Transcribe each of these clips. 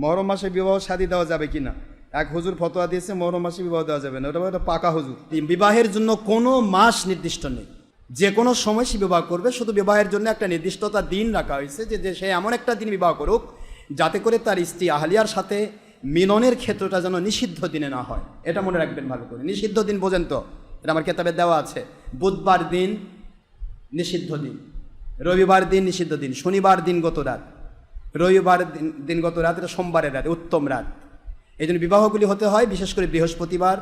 মহরম মাসে বিবাহ শাদী দেওয়া যাবে কি না এক হুজুর ফতোয়া দিয়েছে, মহরম মাসে বিবাহ দেওয়া যাবে না। ওটা পাকা হুজুর। বিবাহের জন্য কোনো মাস নির্দিষ্ট নেই। যে কোনো সময় সে বিবাহ করবে, শুধু বিবাহের জন্য একটা নির্দিষ্টতা দিন রাখা হয়েছে যে যে সে এমন একটা দিন বিবাহ করুক, যাতে করে তার স্ত্রী আহলিয়ার সাথে মিলনের ক্ষেত্রটা যেন নিষিদ্ধ দিনে না হয়। এটা মনে রাখবেন ভালো করে। নিষিদ্ধ দিন বোঝেন তো? এটা আমার কেতাবে দেওয়া আছে। বুধবার দিন নিষিদ্ধ দিন, রবিবার দিন নিষিদ্ধ দিন, শনিবার দিন গত রাত রবিবার দিন, দিনগত রাত, এটা সোমবারের রাত, উত্তম রাত। এই জন্য বিবাহগুলি হতে হয়, বিশেষ করে বৃহস্পতিবার।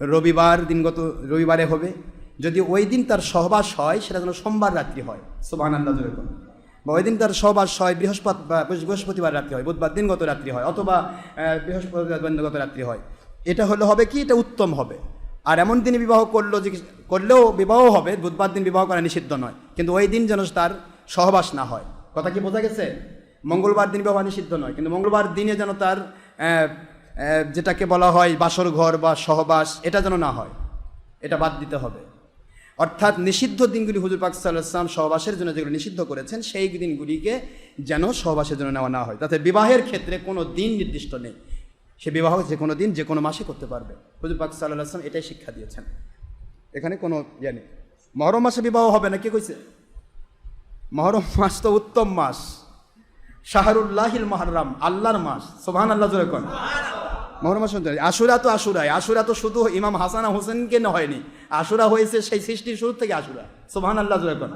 রবিবার দিনগত, রবিবারে হবে। যদি ওই দিন তার সহবাস হয়, সেটা যেন সোমবার রাত্রি হয়। সুবাহ বা ওই দিন তার সহবাস হয়, বৃহস্পতি বৃহস্পতিবার রাত্রি হয়, বুধবার দিনগত রাত্রি হয়, অথবা বৃহস্পতিবার দিনগত রাত্রি হয়। এটা হলে হবে কি? এটা উত্তম হবে। আর এমন দিনে বিবাহ করল যে করলেও বিবাহ হবে, বুধবার দিন বিবাহ করা নিষিদ্ধ নয়। কিন্তু ওই দিন যেন তার সহবাস না হয়। কথা কি বোঝা গেছে? মঙ্গলবার দিন বিবাহ নিষিদ্ধ নয়, কিন্তু মঙ্গলবার দিনে যেন তার যেটাকে বলা হয় বাসর ঘর বা সহবাস, এটা যেন না হয়, এটা বাদ দিতে হবে। অর্থাৎ নিষিদ্ধ দিনগুলি হুজুর পাক সাল্লাম সহবাসের জন্য যেগুলো নিষিদ্ধ করেছেন, সেই দিনগুলিকে যেন সহবাসের জন্য নেওয়া না হয়। তাতে বিবাহের ক্ষেত্রে কোনো দিন নির্দিষ্ট নেই। সে বিবাহ যে কোনো দিন, যে কোনো মাসে করতে পারবে। হুজুর পাক সাল্লাহ আসলাম এটাই শিক্ষা দিয়েছেন। এখানে কোনো ইয়ে নেই। মহরম মাসে বিবাহ হবে না, কে কইছে? মহরম মাস তো উত্তম মাস। শাহরুল্লাহিল মাহরাম, আল্লাহর মাস। সোহান আল্লাহ জোরে কোন। মহরম শুনতে আশুরা তো আশুরাই আশুরা তো শুধু ইমাম হাসান হোসেনকে হয়নি। আশুরা হয়েছে সেই সৃষ্টির শুরু থেকে আশুরা। সোহান আল্লাহ জোরে কোন।